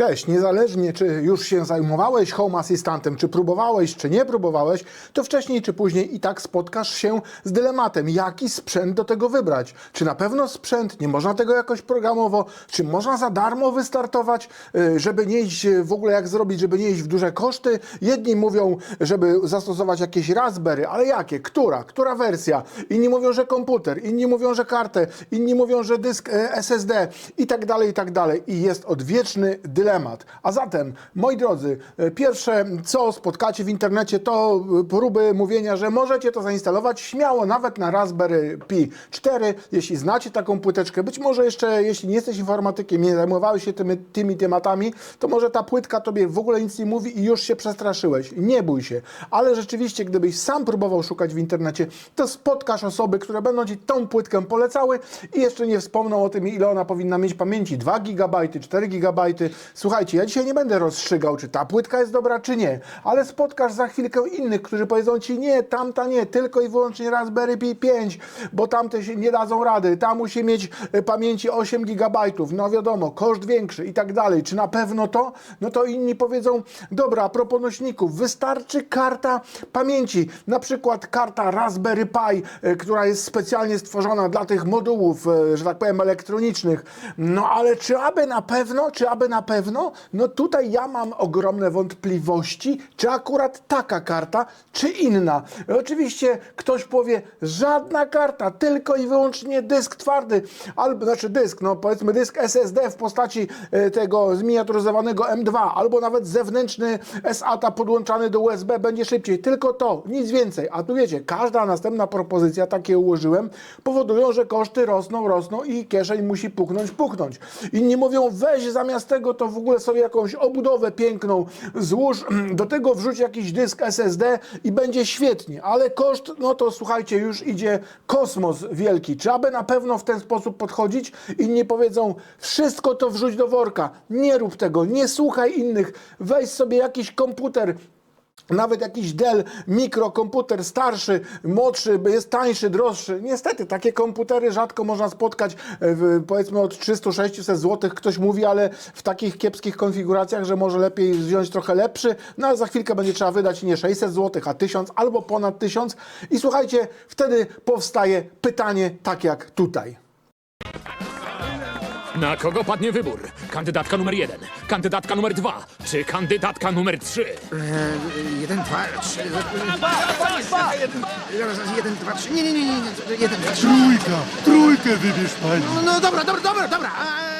Cześć, niezależnie czy już się zajmowałeś Home Assistantem, czy próbowałeś, czy nie próbowałeś, to wcześniej czy później i tak spotkasz się z dylematem, jaki sprzęt do tego wybrać. Czy na pewno sprzęt, nie można tego jakoś programowo, czy można za darmo wystartować, y, żeby nie iść y, w ogóle jak zrobić, żeby nie iść w duże koszty. Jedni mówią, żeby zastosować jakieś Raspberry, ale jakie? Która? Która wersja? Inni mówią, że komputer, inni mówią, że kartę, inni mówią, że dysk e, SSD i tak dalej, i tak dalej. I jest odwieczny dylemat. A zatem, moi drodzy, e, pierwsze co spotkacie w internecie to e, próby mówienia, że możecie to zainstalować śmiało nawet na Raspberry Pi 4, jeśli znacie taką płyteczkę. Być może jeszcze, jeśli nie jesteś informatykiem, nie zajmowałeś się tymi, tymi tematami, to może ta płytka tobie w ogóle nic nie mówi i już się przestraszyłeś. Nie bój się. Ale rzeczywiście, gdybyś sam próbował szukać w internecie, to spotkasz osoby, które będą ci tą płytkę polecały i jeszcze nie wspomną o tym, ile ona powinna mieć pamięci. 2 GB, 4 GB. Słuchajcie, ja dzisiaj nie będę rozstrzygał, czy ta płytka jest dobra, czy nie, ale spotkasz za chwilkę innych, którzy powiedzą ci nie, tamta nie, tylko i wyłącznie Raspberry Pi 5, bo tamte się nie dadzą rady, tam musi mieć e, pamięci 8 GB, no wiadomo, koszt większy i tak dalej. Czy na pewno to? No to inni powiedzą, dobra, a propos nośników, wystarczy karta pamięci, na przykład karta Raspberry Pi, e, która jest specjalnie stworzona dla tych modułów, e, że tak powiem, elektronicznych. No ale czy aby na pewno, czy aby na pewno? No tutaj ja mam ogromne wątpliwości, czy akurat taka karta, czy inna. Oczywiście ktoś powie, żadna karta, tylko i wyłącznie dysk twardy, albo, znaczy dysk, no powiedzmy dysk SSD w postaci e, tego zminiaturyzowanego M2, albo nawet zewnętrzny SATA podłączany do USB będzie szybciej. Tylko to, nic więcej. A tu wiecie, każda następna propozycja, takie ułożyłem, powodują, że koszty rosną, rosną i kieszeń musi puknąć, puknąć. Inni mówią, weź zamiast tego to w ogóle sobie jakąś obudowę piękną złóż, do tego wrzuć jakiś dysk SSD i będzie świetnie. Ale koszt, no to słuchajcie, już idzie kosmos wielki. Czy aby na pewno w ten sposób podchodzić? Inni powiedzą, wszystko to wrzuć do worka. Nie rób tego, nie słuchaj innych. Weź sobie jakiś komputer, nawet jakiś Dell mikrokomputer starszy, młodszy, jest tańszy, droższy. Niestety, takie komputery rzadko można spotkać, e, w, powiedzmy od 300-600 zł. Ktoś mówi, ale w takich kiepskich konfiguracjach, że może lepiej wziąć trochę lepszy, no ale za chwilkę będzie trzeba wydać nie 600 zł, a 1000 albo ponad 1000. I słuchajcie, wtedy powstaje pytanie tak jak tutaj. Na kogo padnie wybór? Kandydatka numer jeden, kandydatka numer dwa, czy kandydatka numer trzy? Jeden, dwa, trzy. Zaraz, jeden, dwa, trzy. Nie, nie, nie, nie, nie. Jeden, dwa, trzy. Trójka, trójkę wybierz pani. No, no dobra, dobra, dobra, dobra. Eee.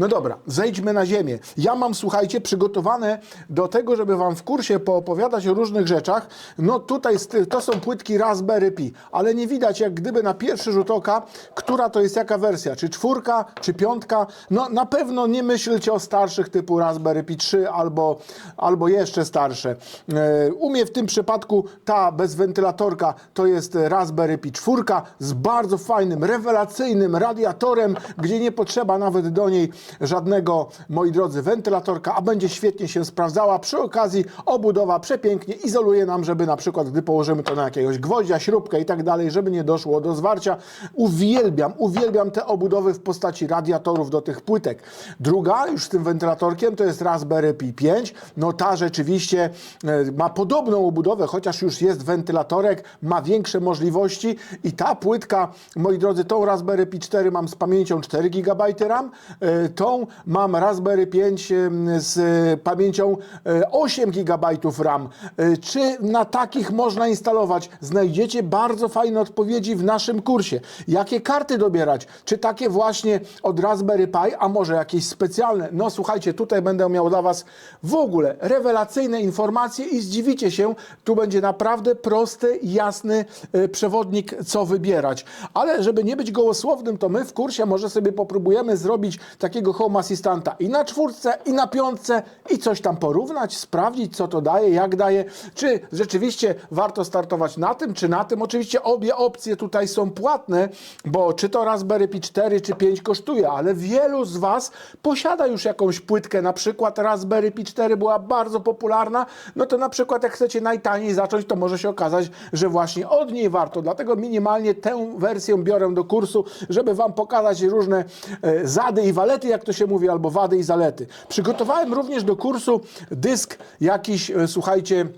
No dobra, zejdźmy na ziemię. Ja mam, słuchajcie, przygotowane do tego, żeby wam w kursie poopowiadać o różnych rzeczach. No tutaj to są płytki Raspberry Pi, ale nie widać jak gdyby na pierwszy rzut oka, która to jest jaka wersja, czy czwórka, czy piątka. No na pewno nie myślcie o starszych typu Raspberry Pi 3 albo, albo jeszcze starsze. E, u mnie w tym przypadku ta bez wentylatorka to jest Raspberry Pi 4 z bardzo fajnym, rewelacyjnym radiatorem, gdzie nie potrzeba nawet do niej żadnego, moi drodzy, wentylatorka, a będzie świetnie się sprawdzała. Przy okazji obudowa przepięknie izoluje nam, żeby na przykład, gdy położymy to na jakiegoś gwoździa, śrubkę i tak dalej, żeby nie doszło do zwarcia. Uwielbiam, uwielbiam te obudowy w postaci radiatorów do tych płytek. Druga, już z tym wentylatorkiem, to jest Raspberry Pi 5. No ta rzeczywiście e, ma podobną obudowę, chociaż już jest wentylatorek, ma większe możliwości i ta płytka, moi drodzy, tą Raspberry Pi 4 mam z pamięcią 4 GB RAM, e, tą mam Raspberry 5 em, z pamięcią e, 8 GB RAM. E, Czy na takich można instalować? Znajdziecie bardzo fajne odpowiedzi w naszym kursie. Jakie karty dobierać? Czy takie właśnie od Raspberry Pi, a może jakieś specjalne? No słuchajcie, tutaj będę miał dla Was w ogóle rewelacyjne informacje i zdziwicie się, tu będzie naprawdę prosty, jasny przewodnik, co wybierać. Ale żeby nie być gołosłownym, to my w kursie może sobie popróbujemy zrobić takiego home assistanta i na czwórce, i na piątce, i coś tam porównać, sprawdzić, co to daje, jak daje, czy rzeczywiście warto startować na tym, czy na tym. Oczywiście obie opcje tutaj są płatne, bo czy to Raspberry Pi 4 czy 5 kosztuje, ale wielu z Was posiada już jakąś płytkę, na przykład Raspberry Pi 4 była bardzo popularna, no to na przykład jak chcecie najtaniej zacząć, to może się okazać, że właśnie od niej warto. Dlatego minimalnie tę wersję biorę do kursu, żeby Wam pokazać różne e, zady i walety, jak to się mówi, albo wady i zalety. Przygotowałem również do kursu dysk jakiś, e, słuchajcie,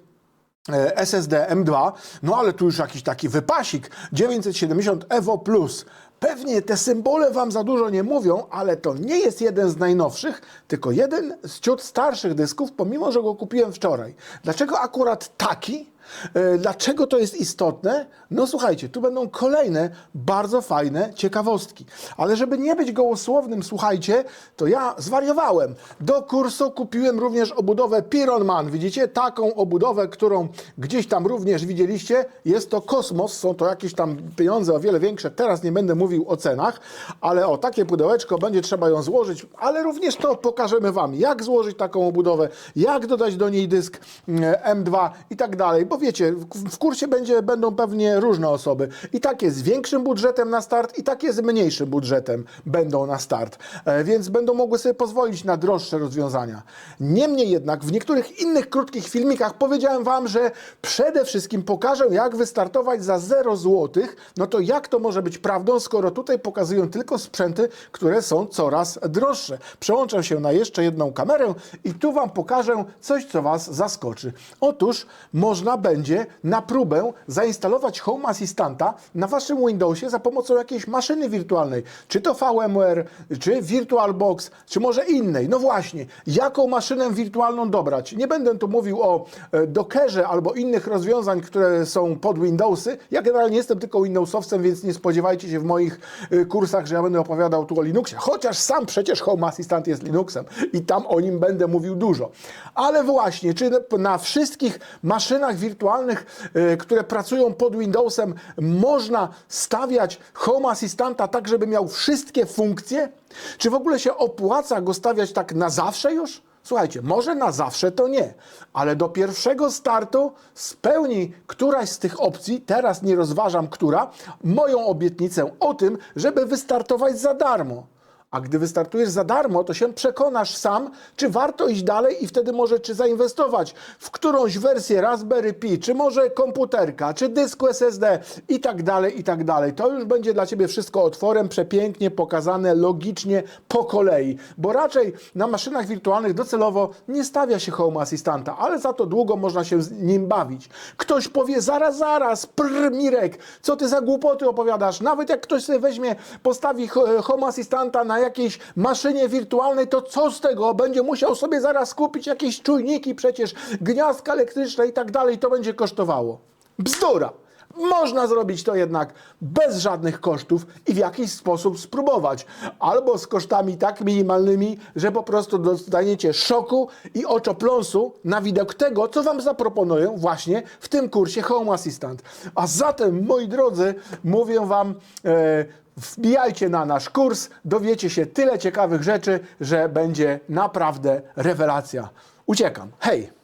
e, SSD M2, no ale tu już jakiś taki wypasik 970 Evo Plus. Pewnie te symbole wam za dużo nie mówią, ale to nie jest jeden z najnowszych, tylko jeden z ciut starszych dysków, pomimo że go kupiłem wczoraj. Dlaczego akurat taki? E, Dlaczego to jest istotne? No słuchajcie, tu będą kolejne bardzo fajne ciekawostki. Ale żeby nie być gołosłownym, słuchajcie, to ja zwariowałem. Do kursu kupiłem również obudowę Pironman. Widzicie? Taką obudowę, którą gdzieś tam również widzieliście. Jest to kosmos, są to jakieś tam pieniądze o wiele większe. Teraz nie będę mówił o cenach, ale o takie pudełeczko będzie trzeba ją złożyć, ale również to pokażemy Wam, jak złożyć taką obudowę, jak dodać do niej dysk mm, M2 i tak dalej, bo wiecie, w kursie będzie, będą pewnie różne osoby. I takie z większym budżetem na start, i takie z mniejszym budżetem będą na start, e, więc będą mogły sobie pozwolić na droższe rozwiązania. Niemniej jednak w niektórych innych krótkich filmikach powiedziałem Wam, że przede wszystkim pokażę, jak wystartować za 0 zł. No to jak to może być prawdą, skoro tutaj pokazują tylko sprzęty, które są coraz droższe. Przełączę się na jeszcze jedną kamerę i tu Wam pokażę coś, co Was zaskoczy. Otóż można będzie na próbę zainstalować Home Assistanta na Waszym Windowsie za pomocą jakiejś maszyny wirtualnej. Czy to VMware, czy VirtualBox, czy może innej. No właśnie, jaką maszynę wirtualną dobrać? Nie będę tu mówił o e, Dockerze albo innych rozwiązań, które są pod Windowsy. Ja generalnie jestem tylko Windowsowcem, więc nie spodziewajcie się w moich e, kursach, że ja będę opowiadał tu o Linuxie. Chociaż sam przecież Home Assistant jest Linuxem i tam o nim będę mówił dużo. Ale właśnie, czy na wszystkich maszynach wirtualnych, e, które pracują pod Windowsem, można stawiać Home Assistanta tak, żeby miał wszystkie funkcje? Czy w ogóle się opłaca go stawiać tak na zawsze już? Słuchajcie, może na zawsze to nie, ale do pierwszego startu spełni któraś z tych opcji, teraz nie rozważam która, moją obietnicę o tym, żeby wystartować za darmo. A gdy wystartujesz za darmo, to się przekonasz sam, czy warto iść dalej i wtedy może czy zainwestować w którąś wersję Raspberry Pi, czy może komputerka, czy dysku SSD i tak dalej, i tak dalej. To już będzie dla Ciebie wszystko otworem, przepięknie pokazane, logicznie, po kolei. Bo raczej na maszynach wirtualnych docelowo nie stawia się Home Assistanta, ale za to długo można się z nim bawić. Ktoś powie, zaraz, zaraz, prr, Mirek, co Ty za głupoty opowiadasz? Nawet jak ktoś sobie weźmie, postawi ho- Home Assistanta na jakiejś maszynie wirtualnej, to co z tego? Będzie musiał sobie zaraz kupić jakieś czujniki, przecież gniazdka elektryczne i tak dalej, to będzie kosztowało. Bzdura! Można zrobić to jednak bez żadnych kosztów i w jakiś sposób spróbować. Albo z kosztami tak minimalnymi, że po prostu dostaniecie szoku i oczopląsu na widok tego, co Wam zaproponuję właśnie w tym kursie Home Assistant. A zatem, moi drodzy, mówię Wam, e, wbijajcie na nasz kurs, dowiecie się tyle ciekawych rzeczy, że będzie naprawdę rewelacja. Uciekam. Hej!